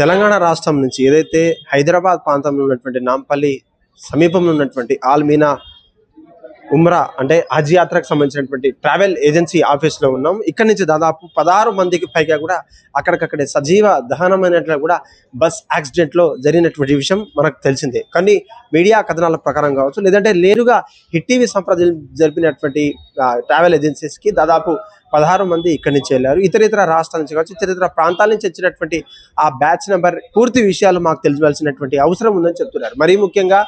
తెలంగాణ రాష్ట్రం నుంచి ఏదైతే హైదరాబాద్ ప్రాంతంలో ఉన్నటువంటి నాంపల్లి సమీపంలో ఉన్నటువంటి ఆల్మీనా ఉమ్రా అంటే హజ్ యాత్రకు సంబంధించినటువంటి ట్రావెల్ ఏజెన్సీ ఆఫీస్లో ఉన్నాం. ఇక్కడ నుంచి దాదాపు పదహారు మందికి పైగా కూడా అక్కడికక్కడే సజీవ దహనమైనట్లు కూడా బస్ యాక్సిడెంట్లో జరిగినటువంటి విషయం మనకు తెలిసిందే. కానీ మీడియా కథనాల ప్రకారం కావచ్చు లేదంటే నేరుగా హిట్ టీవీ సంప్రదింపు జరిపినటువంటి ట్రావెల్ ఏజెన్సీస్కి దాదాపు పదహారు మంది ఇక్కడి నుంచి వెళ్ళారు. ఇతర ఇతర రాష్ట్రాల నుంచి కావచ్చు ఇతర ఇతర ప్రాంతాల నుంచి వచ్చినటువంటి ఆ బ్యాచ్ నెంబర్ పూర్తి విషయాలు మాకు తెలియవలసినటువంటి అవసరం ఉందని చెప్తున్నారు. మరీ ముఖ్యంగా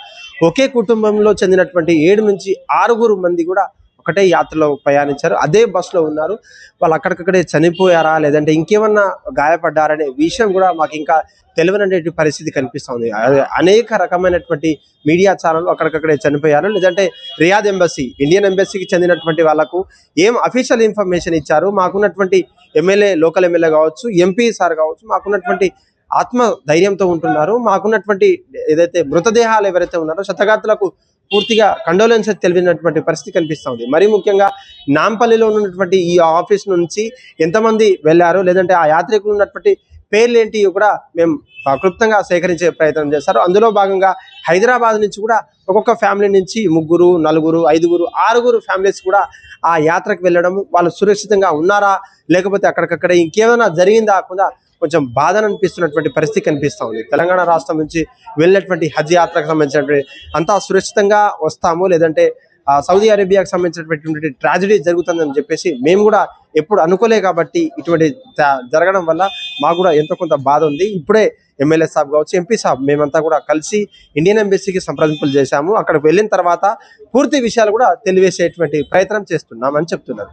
ఒకే కుటుంబంలో చెందినటువంటి ఏడు నుంచి ఆరుగురు మంది కూడా ఒకటే యాత్రలో ప్రయాణించారు. అదే బస్సులో ఉన్నారు. వాళ్ళు అక్కడికక్కడే చనిపోయారా? లేదంటే ఇంకేమన్నా గాయపడ్డారనే విషయం కూడా మాకు ఇంకా తెలియనటువంటి పరిస్థితి కనిపిస్తుంది. అనేక రకమైనటువంటి మీడియా ఛానల్ అక్కడికక్కడే చనిపోయారు. లేదంటే రియాద్ ఎంబసీ ఇండియన్ ఎంబసీకి చెందినటువంటి వాళ్ళకు ఏం అఫీషియల్ ఇన్ఫర్మేషన్ ఇచ్చారు? మాకున్నటువంటి ఎమ్మెల్యే లోకల్ ఎమ్మెల్యే కావచ్చు ఎంపీ సార్ కావచ్చు మాకున్నటువంటి ఆత్మ ధైర్యంతో ఉంటున్నారు. మాకున్నటువంటి ఏదైతే మృతదేహాలు ఎవరైతే ఉన్నారో శతగాత్రులకు పూర్తిగా కండోలెన్స్ తెలిపినటువంటి పరిస్థితి కనిపిస్తుంది మరి ముఖ్యంగా నాంపల్లిలో ఉన్నటువంటి ఈ ఆఫీస్ నుంచి ఎంతమంది వెళ్ళారు? లేదంటే ఆ యాత్రికులు ఉన్నటువంటి పేర్లు ఏంటి కూడా మేము క్లుప్తంగా సేకరించే ప్రయత్నం చేస్తారు. అందులో భాగంగా హైదరాబాద్ నుంచి కూడా ఒక్కొక్క ఫ్యామిలీ నుంచి ముగ్గురు నలుగురు ఐదుగురు ఆరుగురు ఫ్యామిలీస్ కూడా ఆ యాత్రకు వెళ్ళడం వాళ్ళు సురక్షితంగా ఉన్నారా? లేకపోతే అక్కడికక్కడ ఇంకేమైనా జరిగిందా? కూడా కొంచెం బాధను అనిపిస్తున్నటువంటి పరిస్థితి కనిపిస్తూ ఉంది. తెలంగాణ రాష్ట్రం నుంచి వెళ్ళినటువంటి హజ్ యాత్రకు సంబంధించినటువంటి అంతా సురక్షితంగా వస్తాము. లేదంటే సౌదీ అరేబియాకి సంబంధించినటువంటి ట్రాజడీ జరుగుతుందని చెప్పేసి మేము కూడా ఎప్పుడు అనుకోలే కాబట్టి ఇటువంటి జరగడం వల్ల మాకు కూడా ఎంతో కొంత బాధ ఉంది. ఇప్పుడే ఎమ్మెల్యే సాబ్ కావచ్చు ఎంపీ సాబ్ మేమంతా కూడా కలిసి ఇండియన్ ఎంబసీకి సంప్రదింపులు చేశాము. అక్కడికి వెళ్ళిన తర్వాత పూర్తి విషయాలు కూడా తెలియజేసేటువంటి ప్రయత్నం చేస్తున్నామని చెప్తున్నారు.